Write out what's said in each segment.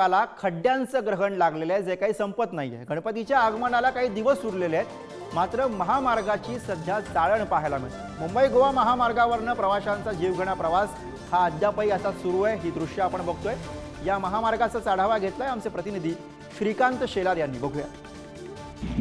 भागाला खड्ड्यांचं ग्रहण लागलेलं आहे जे काही संपत नाही आहे. गणपतीच्या आगमनाला काही दिवस उरलेले आहेत मात्र महामार्गाची सध्या चाळण पाहायला मिळते. मुंबई गोवा महामार्गावरनं प्रवाशांचा जीवघेणा प्रवास हा अद्यापही असा सुरू आहे ही दृश्य आपण बघतोय. या महामार्गाचा आढावा घेतलाय आमचे प्रतिनिधी श्रीकांत शेलार यांनी. बघूया.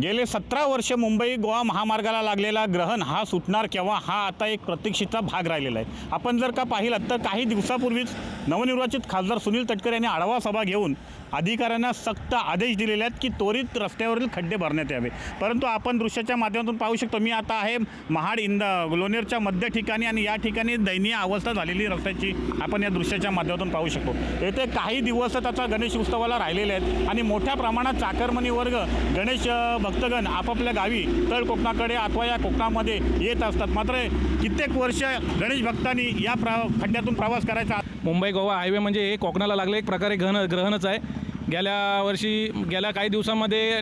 गेले सतरा वर्ष मुंबई गोवा महामार्गाला लागलेला ग्रहण हा सुटणार केव्हा हा आता एक प्रतीक्षेचा भाग राहिलेला आहे. आपण जर का पाहिलं तर काही दिवसापूर्वीच नवनिर्वाचित खासदार सुनील तटकरे यांनी आढावा सभा घेऊन अधिकाऱ्यांना सक्त आदेश दिलेले आहेत की त्वरित रस्त्यावरील खड्डे भरण्यात यावे. परंतु आपण दृश्याच्या माध्यमातून पाहू शकतो मी आता आहे महाड इंद लोणेरच्या मध्य ठिकाणी आणि या ठिकाणी दयनीय अवस्था झालेली रस्त्याची. आपण या दृश्याच्या माध्यमातून पाहू शकतो. येथे काही दिवस त्याचा गणेश उत्सवाला राहिलेले आहेत आणि मोठ्या प्रमाणात चाकरमणी वर्ग गणेश भक्तगण आपापल्या गावी तळ कोकणाकडे अथवा या कोकणामध्ये येत असतात. मात्र कित्येक वर्ष गणेश भक्तांनी या प्र खड्ड्यातून प्रवास करायचा मुंबई गोवा हायवे म्हणजे हे कोकणाला लागलं एक प्रकारे घन ग्रहणच आहे. गेल्या वर्षी गेल्या काही दिवसामध्ये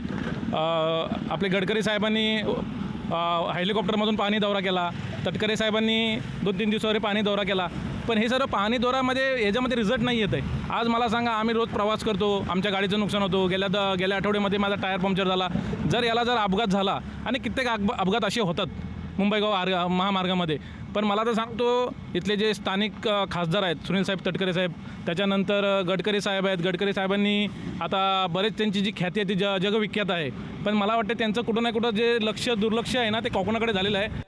आपले गडकरी साहेबांनी हेलिकॉप्टरमधून पाणी दौरा केला. तटकरे साहेबांनी दोन तीन दिवसावर पाणी दौरा केला. पण हे सर्व पाणी दौऱ्यामध्ये याच्यामध्ये रिझल्ट नाही येत आहे. आज मला सांगा आम्ही रोज प्रवास करतो आमच्या गाडीचं नुकसान होतो. गेल्या द गेल्या आठवड्यामध्ये माझा टायर पंक्चर झाला. जर याला जर अपघात झाला आणि कित्येक अपघात असे होतात मुंबई गोवा आर्ग महामार्गामध्ये. पण मला तर सांगतो इथले जे स्थानिक खासदार आहेत सुनील साहेब तटकरे साहेब त्याच्यानंतर गडकरी साहेब आहेत. गडकरी साहेबांनी आता बरेच त्यांची जी ख्याती आहे ती ज जगविख्यात आहे. पण मला वाटतं त्यांचं कुठं ना कुठं जे लक्ष दुर्लक्ष आहे ना ते कोकणाकडे झालेलं आहे.